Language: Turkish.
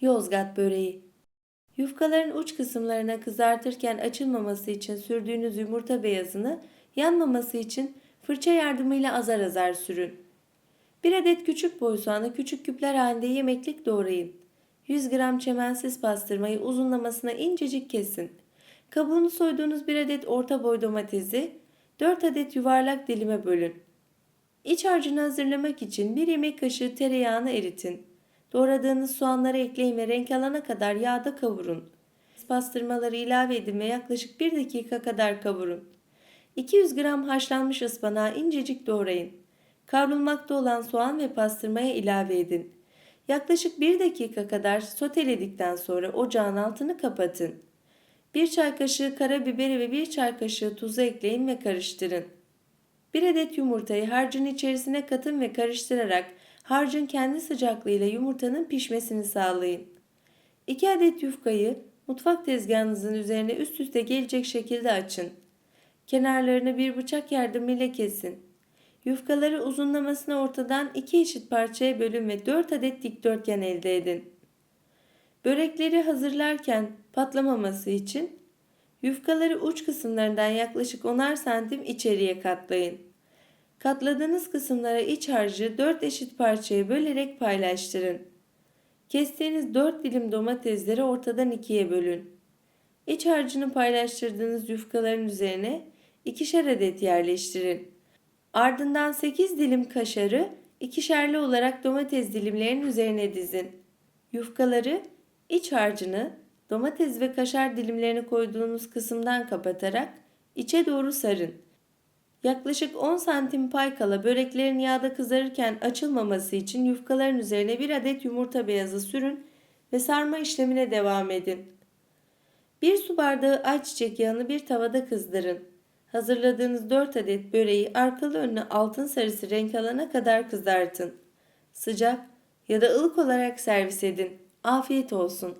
Yozgat böreği. Yufkaların uç kısımlarına kızartırken açılmaması için sürdüğünüz yumurta beyazını yanmaması için fırça yardımıyla azar azar sürün. 1 adet küçük boy soğanı küçük küpler halinde yemeklik doğrayın. 100 gram çemensiz pastırmayı uzunlamasına incecik kesin. Kabuğunu soyduğunuz 1 adet orta boy domatesi 4 adet yuvarlak dilime bölün. İç harcını hazırlamak için 1 yemek kaşığı tereyağını eritin. Doğradığınız soğanları ekleyin ve renk alana kadar yağda kavurun. Pastırmaları ilave edin ve yaklaşık 1 dakika kadar kavurun. 200 gram haşlanmış ıspanağı incecik doğrayın. Kavrulmakta olan soğan ve pastırmaya ilave edin. Yaklaşık 1 dakika kadar soteledikten sonra ocağın altını kapatın. 1 çay kaşığı karabiberi ve 1 çay kaşığı tuzu ekleyin ve karıştırın. 1 adet yumurtayı harcın içerisine katın ve karıştırarak harcın kendi sıcaklığıyla yumurtanın pişmesini sağlayın. 2 adet yufkayı mutfak tezgahınızın üzerine üst üste gelecek şekilde açın. Kenarlarını bir bıçak yardımıyla kesin. Yufkaları uzunlamasına ortadan iki eşit parçaya bölün ve 4 adet dikdörtgen elde edin. Börekleri hazırlarken patlamaması için yufkaları uç kısımlarından yaklaşık 10'ar santim içeriye katlayın. Katladığınız kısımlara iç harcı 4 eşit parçaya bölerek paylaştırın. Kestiğiniz 4 dilim domatesleri ortadan ikiye bölün. İç harcını paylaştırdığınız yufkaların üzerine ikişer adet yerleştirin. Ardından 8 dilim kaşarı ikişerli olarak domates dilimlerinin üzerine dizin. Yufkaları iç harcını domates ve kaşar dilimlerini koyduğunuz kısımdan kapatarak içe doğru sarın. Yaklaşık 10 santim pay kala böreklerin yağda kızarırken açılmaması için yufkaların üzerine bir adet yumurta beyazı sürün ve sarma işlemine devam edin. Bir su bardağı ayçiçek yağını bir tavada kızdırın. Hazırladığınız 4 adet böreği arkalı önüne altın sarısı renk alana kadar kızartın. Sıcak ya da ılık olarak servis edin. Afiyet olsun.